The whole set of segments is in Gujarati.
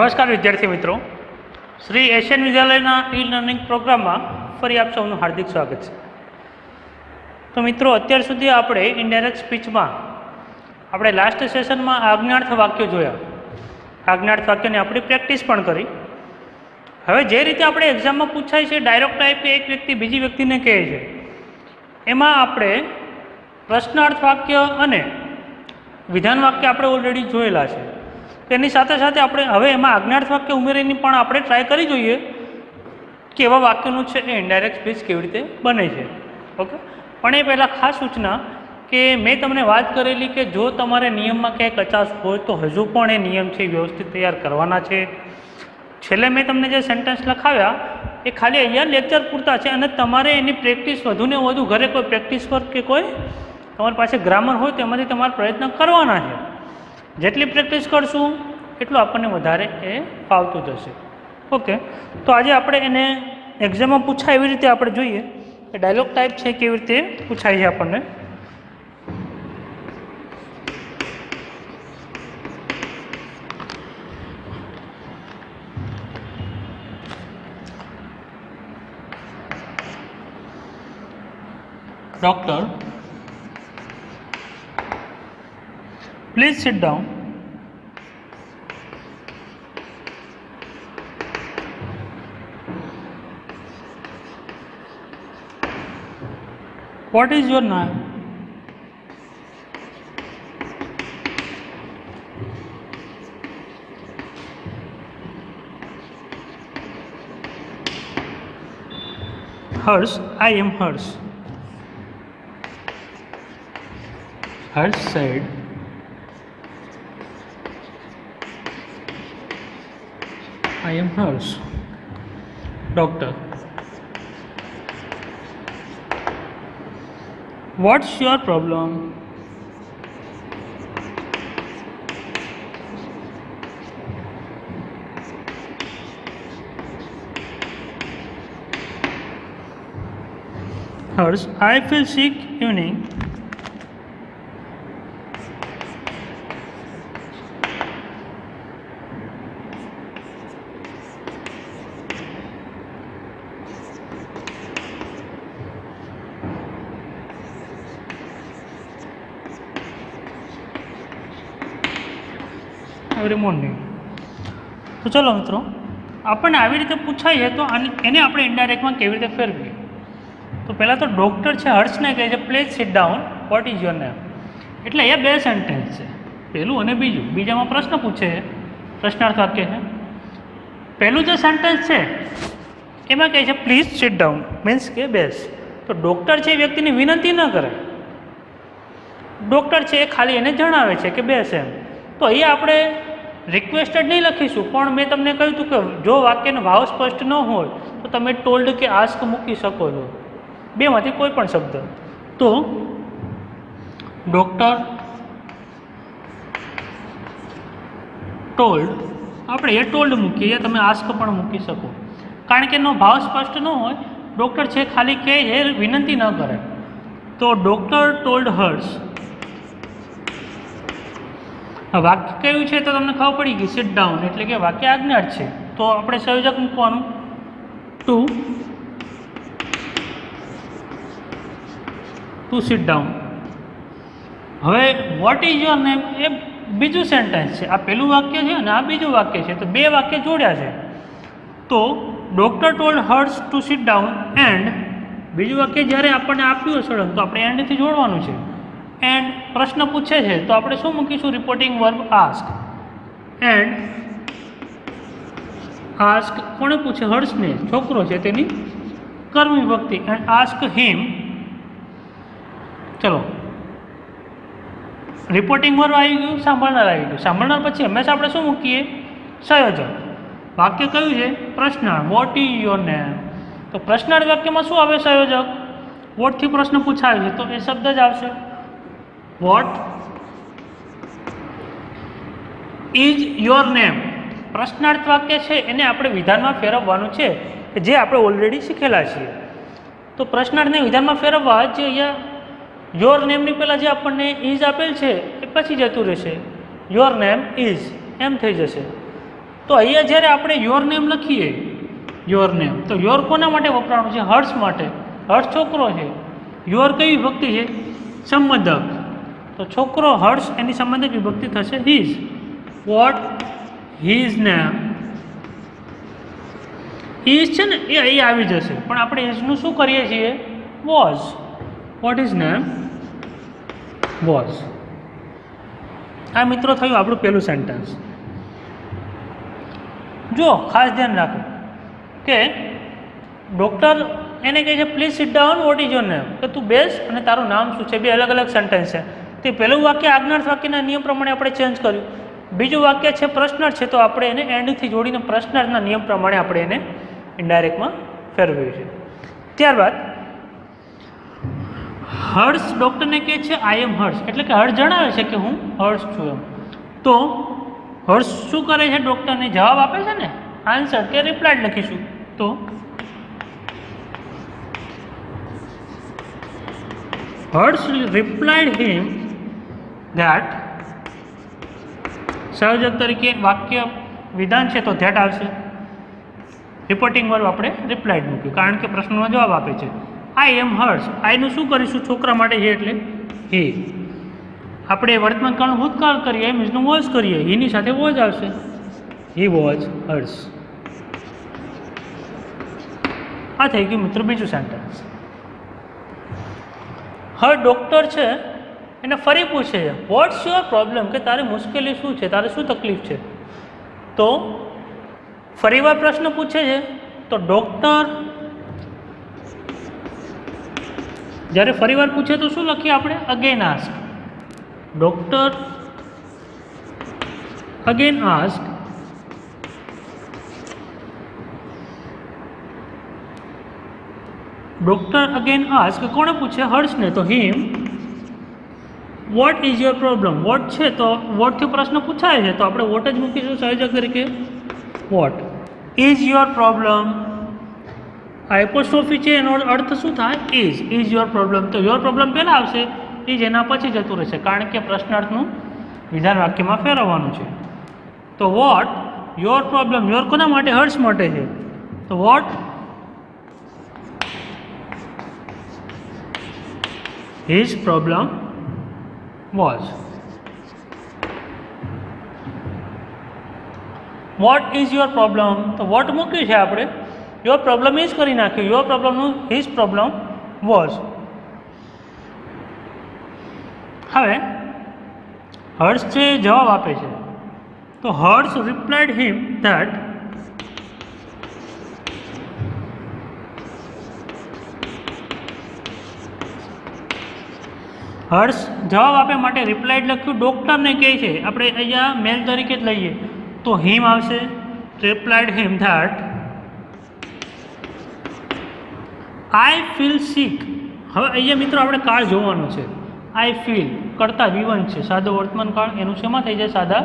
નમસ્કાર વિદ્યાર્થી મિત્રો. શ્રી એશિયન વિદ્યાલયના ઈ લર્નિંગ પ્રોગ્રામમાં ફરી આપ સૌનું હાર્દિક સ્વાગત છે. તો મિત્રો, અત્યાર સુધી આપણે ઇન્ડાયરેક્ટ સ્પીચમાં આપણે લાસ્ટ સેશનમાં આજ્ઞાર્થ વાક્યો જોયા. આજ્ઞાર્થ વાક્યની આપણી પ્રેક્ટિસ પણ કરી. હવે જે રીતે આપણે એક્ઝામમાં પૂછાય છે ડાયરેક્ટ ટાઈપ એક વ્યક્તિ બીજી વ્યક્તિને કહે છે. એમાં આપણે પ્રશ્નાર્થ વાક્ય અને વિધાન વાક્ય આપણે ઓલરેડી જોયેલા છે. તેની સાથે સાથે આપણે હવે એમાં આજ્ઞાર્થ વાક્ય ઉમેરીને પણ આપણે ટ્રાય કરી જોઈએ કે એવા વાક્યનું છે એ ઇન્ડાયરેક્ટ સ્પીચ કેવી રીતે બને છે. ઓકે પણ એ પહેલાં ખાસ સૂચના કે મેં તમને વાત કરેલી કે જો તમારે નિયમમાં ક્યાંય કચાશ હોય તો હજુ પણ એ નિયમ છે વ્યવસ્થિત તૈયાર કરવાના છે. છેલ્લે મેં તમને જે સેન્ટેન્સ લખાવ્યા, એ ખાલી અહીંયા લેક્ચર પૂરતા છે અને તમારે એની પ્રેક્ટિસ વધુને વધુ, ઘરે કોઈ પ્રેક્ટિસ વર્ક કે કોઈ તમારી પાસે ગ્રામર હોય તો એમાંથી તમારે પ્રયત્ન કરવાના છે. જેટલી પ્રેક્ટિસ કરશું, એટલું આપણને વધારે એ ફાવતું જશે. ઓકે, તો આજે આપણે એને એક્ઝામમાં પૂછાય એવી રીતે આપણે જોઈએ. કે ડાયલોગ ટાઈપ છે, કેવી રીતે પૂછાય છે આપણને. Doctor Please sit down. What is your name? Hers, I am hers. Hers said, I am hers. Doctor. What's your problem? Hers. I feel sick evening. Every morning તો ચલો મિત્રો, આપણને આવી રીતે પૂછાય તો એને આપણે ઇન્ડાયરેક્ટમાં કેવી રીતે ફેરવીએ? તો પહેલાં તો ડૉક્ટર છે હર્ષને કહે છે please sit down what is your name એટલે એ બે સેન્ટેન્સ છે. પહેલું અને બીજું. બીજામાં પ્રશ્ન પૂછે છે. પ્રશ્નાર્થ વાક્ય છે. પહેલું જે સેન્ટેન્સ છે, એમાં કહે છે પ્લીઝ સિટ ડાઉન મીન્સ કે બેસ. તો ડૉક્ટર છે એ વ્યક્તિની વિનંતી ન કરે. ડૉક્ટર છે એ ખાલી એને જણાવે છે કે બેસ એમ. તો એ આપણે રિક્વેસ્ટેડ નહીં લખીશું, પણ મેં તમને કહ્યું હતું કે જો વાક્યનો ભાવ સ્પષ્ટ ન હોય, તો તમે ટોલ્ડ કે આસ્ક મૂકી શકો છો. બેમાંથી કોઈ પણ શબ્દ. તો ડૉક્ટર ટોલ્ડ આપણે એ ટોલ્ડ મૂકીએ તમે આસ્ક પણ મૂકી શકો. કારણ કે એનો ભાવ સ્પષ્ટ ન હોય ડૉક્ટર છે, ખાલી કે એ વિનંતી ન કરે. તો ડૉક્ટર ટોલ્ડ હર્સ આ વાક્ય કયું છે તો તમને ખબર પડી ગઈ સિટ ડાઉન એટલે કે વાક્ય આજ્ઞાર્થ છે. તો આપણે સંયોજક મૂકવાનું. ટુ ટુ સિટ ડાઉન હવે વોટ ઇઝ યોર નેમ એ બીજું સેન્ટેન્સ છે. આ પહેલું વાક્ય છે અને આ બીજું વાક્ય છે. તો બે વાક્ય જોડ્યા છે. તો doctor told hers to sit down and બીજું વાક્ય જ્યારે આપણને આપ્યું હશે, તો આપણે એન્ડથી જોડવાનું છે. એન્ડ પ્રશ્ન પૂછે છે, તો આપણે શું મૂકીશું? Reporting verb ask and ask કોણે પૂછે? હર્ષને. છોકરો છે તેની કર્મ વિભક્તિ એન્ડ આસ્ક હિમ ચલો. રિપોર્ટિંગ વર્બ આવી ગયું? સાંભળનાર આવી ગયું. સાંભળનાર પછી હંમેશા આપણે શું મૂકીએ? સંયોજક વાક્ય કયું છે? પ્રશ્નાર્થ. વોટ ઇઝ યોર નેમ તો પ્રશ્નાર્થ વાક્યમાં શું આવે સંયોજક? વોટથી પ્રશ્ન પૂછાય છે? તો એ શબ્દ જ આવશે. વોટ ઇઝ યોર નેમ પ્રશ્નાર્થ વાક્ય છે, એને આપણે વિધાનમાં ફેરવવાનું છે, જે આપણે ઓલરેડી શીખેલા છીએ. તો પ્રશ્નાર્થને વિધાનમાં ફેરવવા જે અહીંયા યોર નેમની પહેલાં જે આપણને ઇઝ આપેલ છે, એ પછી જતું રહેશે. યોર નેમ ઇઝ એમ થઈ જશે. તો અહીંયા જ્યારે આપણે યોર નેમ લખીએ યોર નેમ તો યોર કોના માટે વપરાણું છે? હર્ષ માટે. હર્ષ છોકરો છે. યોર કઈ વિભક્તિ છે? સંબંધક. તો છોકરો હર્ષ, એની સંબંધિત વિભક્તિ થશે. His what his name is છે ને, એ અહીં આવી જશે. પણ આપણે ઇઝનું શું કરીએ છીએ? Was what is name was આ મિત્રો થયું આપણું પહેલું સેન્ટેન્સ જો, ખાસ ધ્યાન રાખો કે ડૉક્ટર એને કહે છે please sit down what is your name કે તું બેસ અને તારું નામ શું છે? બે અલગ અલગ સેન્ટેન્સ છે. તે પહેલું વાક્ય આજ્ઞાર્થ વાક્યના નિયમ પ્રમાણે આપણે ચેન્જ કર્યું. બીજું વાક્ય છે પ્રશ્નાર્થ છે તો આપણે એને એન્ડથી જોડીને પ્રશ્નાર્થના નિયમ પ્રમાણે આપણે એને ઇન્ડાયરેક્ટમાં ફેરવ્યું છે. ત્યારબાદ, હર્ષ ડૉક્ટરને કહે છે આઈ એમ હર્ષ. એટલે કે હર્ષ જણાવે છે કે હું હર્ષ છું એમ. તો હર્ષ શું કરે છે ડૉક્ટરને? જવાબ આપે છે ને? આન્સર કે રિપ્લાય લખીશું. તો, હર્ષ રિપ્લાયડ હિમ ધેટ સંયોજક તરીકે વાક્ય વિધાન છે તો ધેટ આવશે. રિપોર્ટિંગ વર્બ આપણે રિપ્લાયડ મૂક્યું, કારણ કે પ્રશ્નનો જવાબ આપે છે. આઈ એમ હર્ષ આઈનું શું કરીશું? છોકરા માટે હે એટલે હી આપણે વર્તમાન કાળનું ભૂતકાળ કરીએ એમ ઇઝનું વોઝ કરીએ હીની સાથે વોઝ આવશે. હી વોઝ હર્ષ આ થઈ ગયું મિત્રો, બીજું સેન્ટેન્સ હવે ડૉક્ટર છે એને ફરી પૂછે છે વોટ્સ યોર પ્રોબ્લેમ કે, તારી મુશ્કેલી શું છે? તારે શું તકલીફ છે? તો ફરીવાર પ્રશ્ન પૂછે છે, તો ડૉક્ટર જ્યારે ફરીવાર પૂછે તો શું લખીએ આપણે? Again ask doctor again ask doctor again ask કોણે પૂછે? હર્ષને તો him what is your problem what છે તો વોટથી પ્રશ્ન પૂછાય છે, તો આપણે વોટ જ મૂકીશું સંયોજક તરીકે વોટ ઇઝ યોર પ્રોબ્લેમ આ છે, એનો અર્થ શું થાય? ઇઝ ઇઝ યોર પ્રોબ્લેમ તો યોર પ્રોબ્લેમ પહેલાં આવશે. ઇઝ એના પછી જતું રહેશે, કારણ કે પ્રશ્નાર્થનું વિધાન વાક્યમાં ફેરવવાનું છે. તો વોટ યોર પ્રોબ્લેમ યોર કોના માટે? હર્ષ માટે છે. તો what his problem was. What is your problem તો વોટ મૂક્યું છે આપણે? યોર પ્રોબ્લેમ ઇઝ કરી નાખ્યું. યોર પ્રોબ્લેમનું હિઝ પ્રોબ્લેમ વોઝ હવે, હર્ષ જે જવાબ આપે છે, તો હર્ષ રિપ્લાઇડ હિમ ધેટ હર્ષ જવાબ આપે માટે રિપ્લાઇડ લખ્યું. ડૉક્ટરને કહે છે, આપણે અહીંયા મેલ તરીકે જ લઈએ. તો હિમ આવશે. Replied him that I feel sick હવે અહીંયા મિત્રો આપણે કાળ જોવાનું છે. આઈ ફીલ કરતા વિવન છે. સાદો વર્તમાન કાળ એનું શેમાં થઈ જાય? સાદા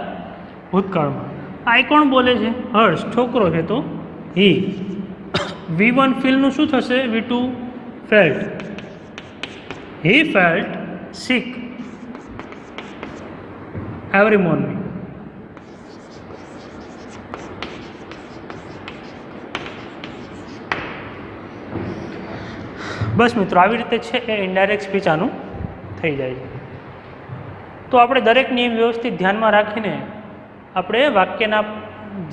ભૂતકાળમાં. આઈ કોણ બોલે છે? હર્ષ, છોકરો છે તો? હી વી વન ફીલનું શું થશે? We to felt he felt sick every morning. બસ મિત્રો, આવી રીતે છે એ ઇન્ડાયરેક્ટ સ્પીચ આનું થઈ જાય છે. તો આપણે દરેક નિયમ વ્યવસ્થિત ધ્યાનમાં રાખીને આપણે વાક્યના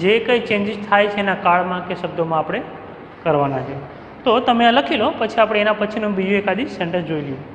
જે કંઈ ચેન્જીસ થાય છે એના કાળમાં કે શબ્દોમાં આપણે કરવાના છે. તો તમે આ લખી લો, પછી આપણે એના પછીનું બીજું એકાદી સેન્ટેન્સ જોઈ લઈએ.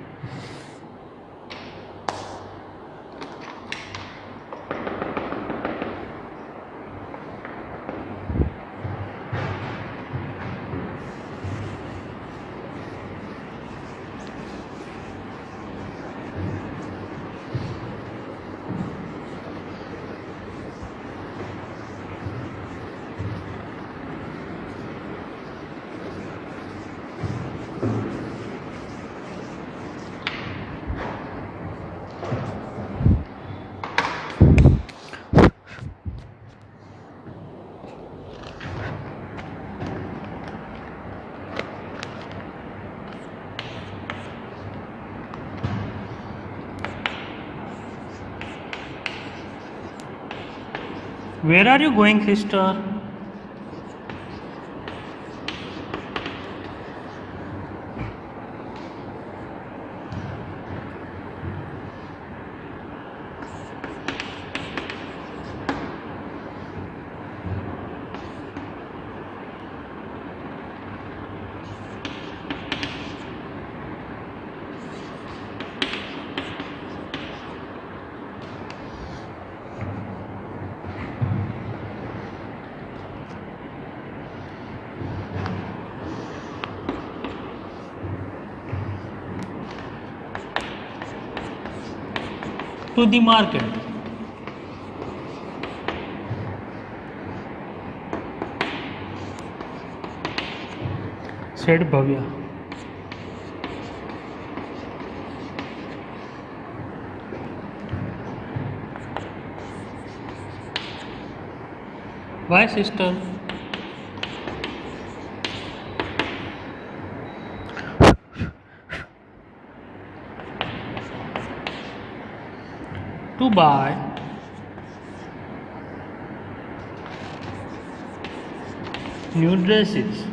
Where are you going sister to the market. Said Bhavya. Why, sister? Buy new dresses.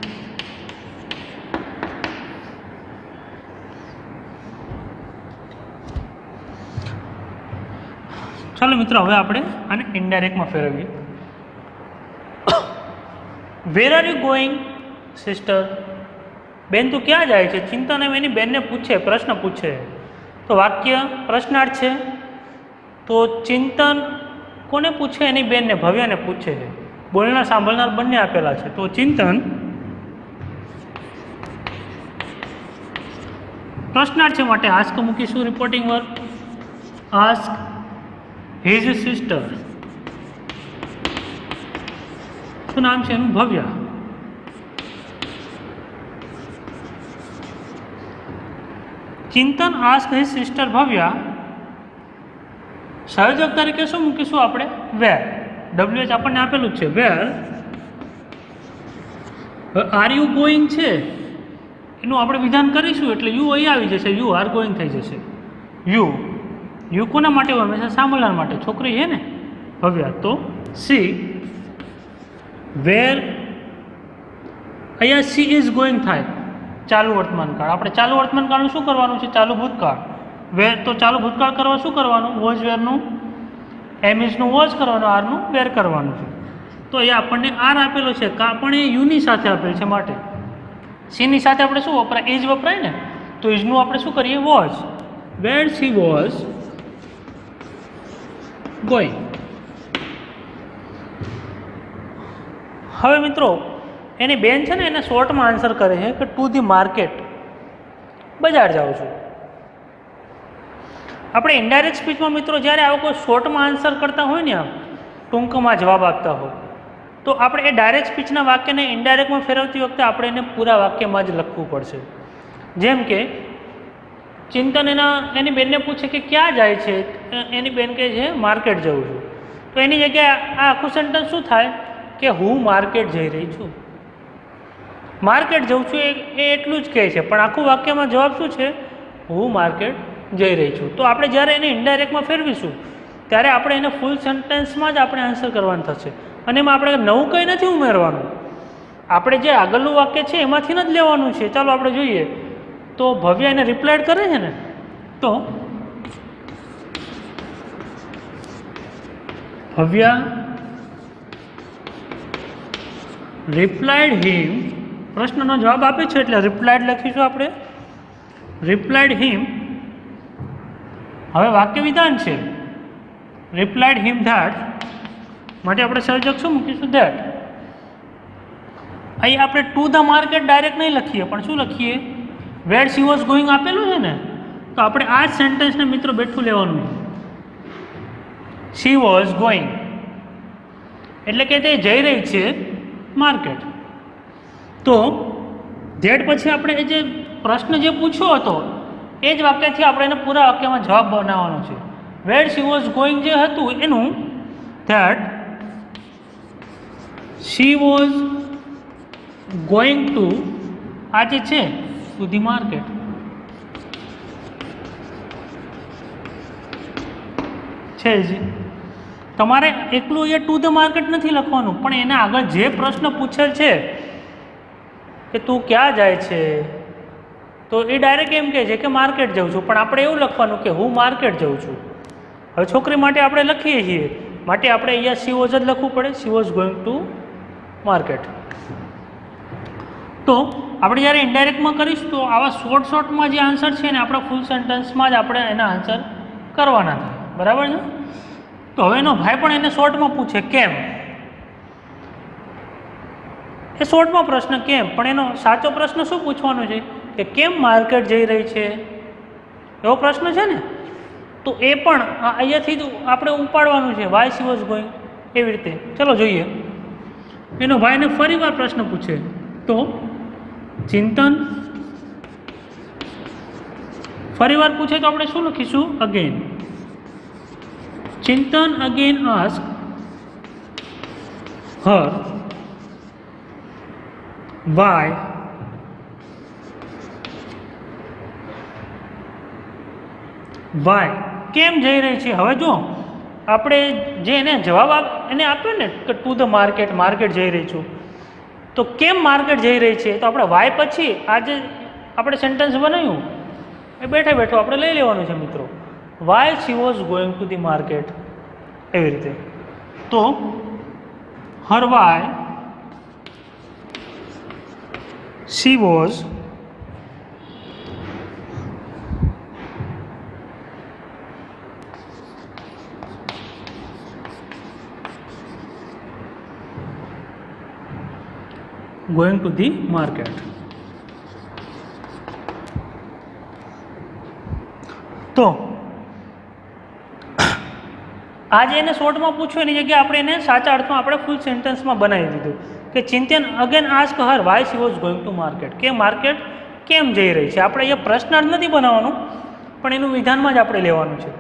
ચાલો મિત્રો, હવે આપણે આને ઇન્ડાયરેક્ટમાં ફેરવીએ. Where are you going sister બેન, તું ક્યાં જાય છે? ચિંતન એમ એની બેનને પૂછે, પ્રશ્ન પૂછે. તો વાક્ય પ્રશ્નાર્થ છે. તો ચિંતન કોને પૂછે? એની બેનને, ભવ્યને પૂછે છે. બોલનાર સાંભળનાર બંને આપેલા છે. તો ચિંતન પ્રશ્નાર્થ માટે આસ્ક મૂકીશું reporting work ask his sister શું નામ છે એનું, ભવ્ય. ચિંતન, આસ્ક હિઝ સિસ્ટર ભવ્યા. સંયોજક તરીકે શું મૂકીશું આપણે? વેર ડબલ્યુ એચ આપણને આપેલું જ છે. વેર આર યુ ગોઈંગ છે? એનું આપણે વિધાન કરીશું એટલે યુ અહીં આવી જશે. યુ આર ગોઈંગ થઈ જશે. યુ યુ કોના માટે હોય હંમેશા સાંભળનાર માટે. છોકરી છે ને? હવે તો સી વેર અહીંયા સી ઇઝ ગોઈંગ થાય. ચાલુ વર્તમાન કાળ આપણે ચાલુ વર્તમાન કાળનું શું કરવાનું છે? ચાલુ ભૂતકાળ. વેર તો ચાલુ ભૂતકાળ કરવા શું કરવાનું? વોઝ વેરનું એમ ઇઝનું વોઝ કરવાનું, આરનું વેર કરવાનું છે. તો એ આપણને આર આપેલો છે કા પણ એ યુની સાથે આપેલ છે માટે. સીની સાથે આપણે શું વપરાય? ઇઝ વપરાય ને? તો ઇઝનું આપણે શું કરીએ? Was where she was going હવે મિત્રો, એની બેન છે ને એને શોર્ટમાં આન્સર કરે છે કે ટુ ધી માર્કેટ બજાર જાઉં છું. આપણે ઇન્ડાયરેક્ટ સ્પીચમાં મિત્રો જ્યારે આવો કોઈ શોર્ટમાં આન્સર કરતા હોય ને ટૂંકમાં જવાબ આપતા હોય, તો આપણે એ ડાયરેક્ટ સ્પીચના વાક્યને ઇન્ડાયરેક્ટમાં ફેરવતી વખતે આપણે એને પૂરા વાક્યમાં જ લખવું પડશે. જેમ કે, ચિંતન એના, એની બેનને પૂછે કે ક્યાં જાય છે? એની બેન કહે છે, માર્કેટ જઉં છું. તો એની જગ્યાએ આ આખું સેન્ટન્સ શું થાય? કે હું માર્કેટ જઈ રહી છું. માર્કેટ જઉં છું એ એટલું જ કહે છે. પણ આખું વાક્યમાં જવાબ શું છે? હું માર્કેટ જઈ રહી છું. તો આપણે જ્યારે એને ઇન્ડાયરેક્ટમાં ફેરવીશું, ત્યારે આપણે એને ફૂલ સેન્ટેન્સમાં જ આપણે આન્સર કરવાનું થશે. અને એમાં આપણે નવું કંઈ નથી ઉમેરવાનું. આપણે જે આગળનું વાક્ય છે એમાંથી જ લેવાનું છે. ચાલો આપણે જોઈએ. તો ભવ્ય એને રિપ્લાયડ કરે છે ને? તો ભવ્યા રિપ્લાયડ હિમ પ્રશ્નનો જવાબ આપે છે એટલે રિપ્લાયડ લખીશું આપણે. રિપ્લાયડ હિમ હવે વાક્ય વિધાન છે. રિપ્લાયડ હિમ ધેટ માટે આપણે સર્જક શું મૂકીશું? ધેટ અહીં આપણે ટુ ધ માર્કેટ ડાયરેક્ટ નહીં લખીએ, પણ શું લખીએ? વેર સી વોઝ ગોઈંગ આપેલું છે ને? તો આપણે આ જ સેન્ટેન્સને મિત્રો બેઠું લેવાનું સી વોઝ ગોઈંગ એટલે કે તે જઈ રહી છે માર્કેટ તો ધેટ પછી આપણે જે પ્રશ્ન જે પૂછ્યો હતો એ જ વાક્યથી આપણે એને પૂરા વાક્યમાં જવાબ બનાવવાનો છે. વેર શી વોઝ ગોઈંગ જે હતું એનું that she was going to આ જે છે ટુ ધી માર્કેટ છે જ. તમારે એકલું એ ટુ ધ માર્કેટ નથી લખવાનું, પણ એના આગળ જે પ્રશ્ન પૂછેલ છે કે તું ક્યાં જાય છે? તો એ ડાયરેક્ટ એમ કહે છે કે માર્કેટ જાઉં છું. પણ આપણે એવું લખવાનું કે હું માર્કેટ જાઉં છું. હવે છોકરી માટે આપણે લખીએ છીએ. માટે આપણે અહીંયા સી જ લખવું પડે. She was going to market તો આપણે જ્યારે ઇન્ડાયરેક્ટમાં કરીશું તો આવા શોર્ટ શોર્ટમાં જે આન્સર છે ને આપણા ફૂલ સેન્ટેન્સમાં જ આપણે એના આન્સર કરવાના થાય. બરાબર છે? તો હવે એનો ભાઈ પણ એને શોર્ટમાં પૂછે, કેમ? એ શોર્ટમાં પ્રશ્ન, કેમ? પણ એનો સાચો પ્રશ્ન શું પૂછવાનો છે? કે કેમ માર્કેટ જઈ રહી છે? એવો પ્રશ્ન છે ને? તો એ પણ અહીંયાથી જ આપણે ઉપાડવાનું છે, વાય સી વોઝ ગોઈંગ? એવી રીતે. ચલો જોઈએ. એનો ભાઈને ફરીવાર પ્રશ્ન પૂછે. તો, ચિંતન? ફરીવાર પૂછે તો આપણે શું લખીશું? Again Chintan again ask her why why કેમ જઈ રહી છે? હવે જો, આપણે જે એને જવાબ આપ, એને આપ્યો ને કે ટુ ધ માર્કેટ માર્કેટ જઈ રહી છું. તો કેમ માર્કેટ જઈ રહી છે? તો આપણે વાય પછી આજે આપણે સેન્ટેન્સ બનાવ્યું. એ બેઠા બેઠો આપણે લઈ લેવાનું છે મિત્રો. Why she was going to the market એવી રીતે. તો her why she was going to the market. તો આજે એને શોર્ટમાં પૂછ્યું એની જગ્યાએ આપણે એને સાચા અર્થમાં આપણે ફૂલ સેન્ટેન્સમાં બનાવી દીધું કે ચિંતન again ask her why she was going to market કે માર્કેટ કેમ જઈ રહી છે? આપણે અહીંયા પ્રશ્નાર્થ નથી બનાવવાનું પણ એનું વિધાનમાં જ આપણે લેવાનું છે.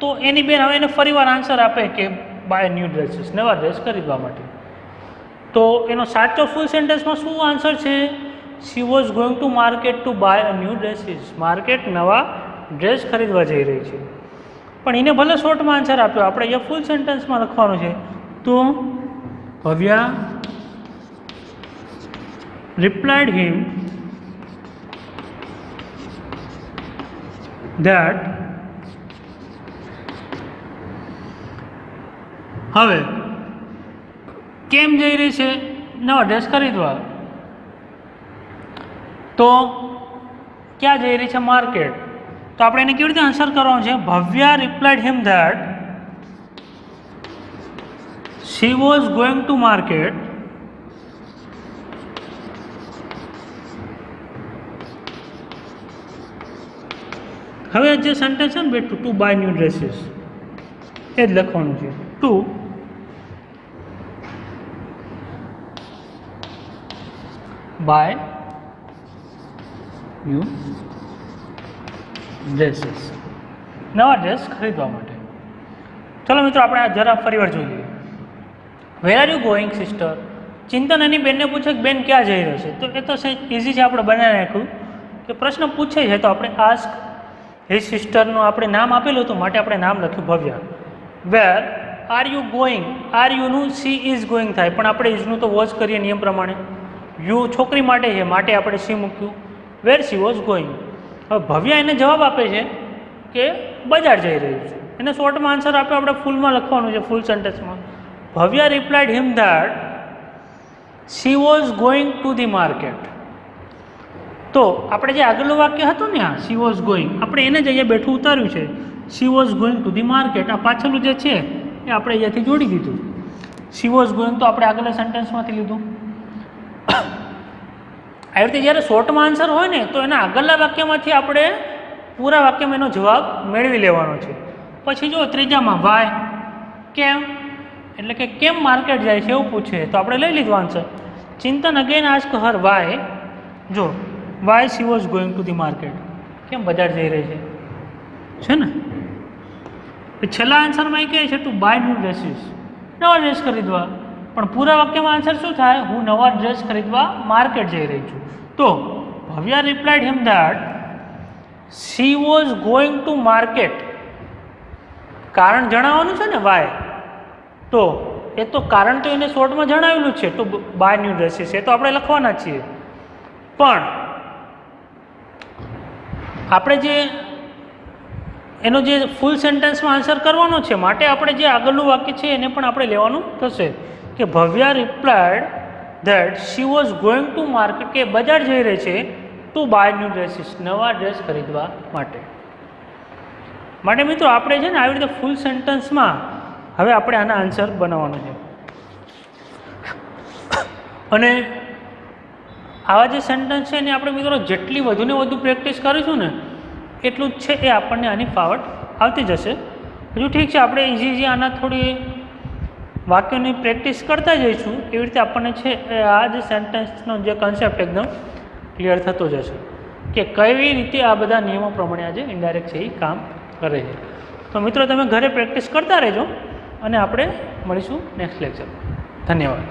તો એની બેન હવે એને ફરીવાર આન્સર આપે કે બાય ન્યૂ ડ્રેસીસ નવા ડ્રેસ ખરીદવા માટે. તો એનો સાચો ફૂલ સેન્ટેન્સમાં શું આન્સર છે? She was going to market to buy a new dresses market નવા ડ્રેસ ખરીદવા જઈ રહી છે. પણ એને ભલે શોર્ટમાં આન્સર આપ્યો, આપણે અહીંયા ફૂલ સેન્ટેન્સમાં લખવાનું છે. તો ભવ્યા રિપ્લાઇડ હિમ that હવે કેમ જઈ રહી છે? નવા ડ્રેસ ખરીદવા. તો ક્યાં જઈ રહી છે માર્કેટ તો આપણે એને કેવી રીતે આન્સર કરવાનો છે? Bhavya replied him that she was going to market હવે જે સેન્ટેન્સ છે ને બેઠું ટુ બાય ન્યૂ ડ્રેસીસ એ જ લખવાનું છે. ટુ બાય new dresses નવા ડ્રેસ ખરીદવા માટે. ચલો મિત્રો, આપણે આ જરા ફરીવાર જોઈએ. Where are you going sister ચિંતન એની બેનને પૂછે કે, બેન, ક્યાં જઈ રહ્યો છે? તો એ તો ઇઝી છે, આપણે બનાવી નાખ્યું. કે પ્રશ્ન પૂછે છે, તો આપણે આસ્ક હિઝ સિસ્ટરનું આપણે નામ આપેલું હતું, માટે આપણે નામ લખ્યું Bhavya. Where are you going are યુનું she is going થાય. પણ આપણે ઇઝનું તો વોચ કરીએ નિયમ પ્રમાણે. યુ છોકરી માટે છે, માટે આપણે સી મૂક્યું. વેર સી વોઝ ગોઈંગ હવે ભવ્યા એને જવાબ આપે છે કે બજાર જઈ રહ્યું છે. એને શોર્ટમાં આન્સર આપ્યો આપણે ફૂલમાં લખવાનું છે, ફૂલ સેન્ટેન્સમાં Bhavya replied him that she was going to the market તો આપણે જે આગળનું વાક્ય હતું ને આ સી વોઝ ગોઈંગ આપણે એને જ અહીંયા બેઠું ઉતાર્યું છે. She was going to the market આ પાછળનું જે છે, એ આપણે અહીંયાથી જોડી દીધું. સી વોઝ ગોઈંગ તો આપણે આગળના સેન્ટેન્સમાંથી લીધું. આવી રીતે જ્યારે શોર્ટમાં આન્સર હોય ને, તો એના આગળના વાક્યમાંથી આપણે પૂરા વાક્યમાં એનો જવાબ મેળવી લેવાનો છે. પછી જો ત્રીજામાં વાય કેમ, એટલે કે કેમ માર્કેટ જાય છે એવું પૂછે, તો આપણે લઈ લીધું answer Chintan again ask her why જો why she was going to the market કેમ બજાર જઈ રહી છે? છે ને? છેલ્લા આન્સરમાં એ કહે છે ટુ બાય ન્યૂ ડ્રેસીસ નવા ડ્રેસ ખરીદવા. પણ પૂરા વાક્યમાં આન્સર શું થાય? હું નવા ડ્રેસ ખરીદવા માર્કેટ જઈ રહી છું. તો Bhavya replied him that she was going to market કારણ જણાવવાનું છે ને વાય તો એ તો કારણ તો એને શોર્ટમાં જણાવેલું છે. ટુ બાય ન્યૂ ડ્રેસીસ એ તો આપણે લખવાના છીએ. પણ આપણે જે એનો જે ફૂલ સેન્ટેન્સમાં આન્સર કરવાનો છે, માટે આપણે જે આગળનું વાક્ય છે એને પણ આપણે લેવાનું થશે. કે Bhavya replied that she was going to market કે બજાર જઈ રહી છે ટુ બાય ન્યૂ ડ્રેસીસ નવા ડ્રેસ ખરીદવા માટે. માટે મિત્રો, આપણે છે ને આવી રીતે ફૂલ સેન્ટન્સમાં હવે આપણે આના આન્સર બનાવવાનો છે. અને આવા જે સેન્ટન્સ છે એને આપણે મિત્રો જેટલી વધુને વધુ પ્રેક્ટિસ કરીશું ને, એટલું જ છે એ આપણને આની ફાવટ આવતી જશે. હજુ ઠીક છે, આપણે ઇઝી ઇઝી આના થોડી વાક્યોની પ્રેક્ટિસ કરતા જઈશું, એવી રીતે આપણને છે આ જે સેન્ટેન્સનો જે કન્સેપ્ટ એકદમ ક્લિયર થતો જશે કે કઈ રીતે આ બધા નિયમો પ્રમાણે આજે ઇન્ડાયરેક્ટ છે એ કામ કરે છે. તો મિત્રો, તમે ઘરે પ્રેક્ટિસ કરતા રહેજો અને આપણે મળીશું નેક્સ્ટ લેક્ચરમાં ધન્યવાદ.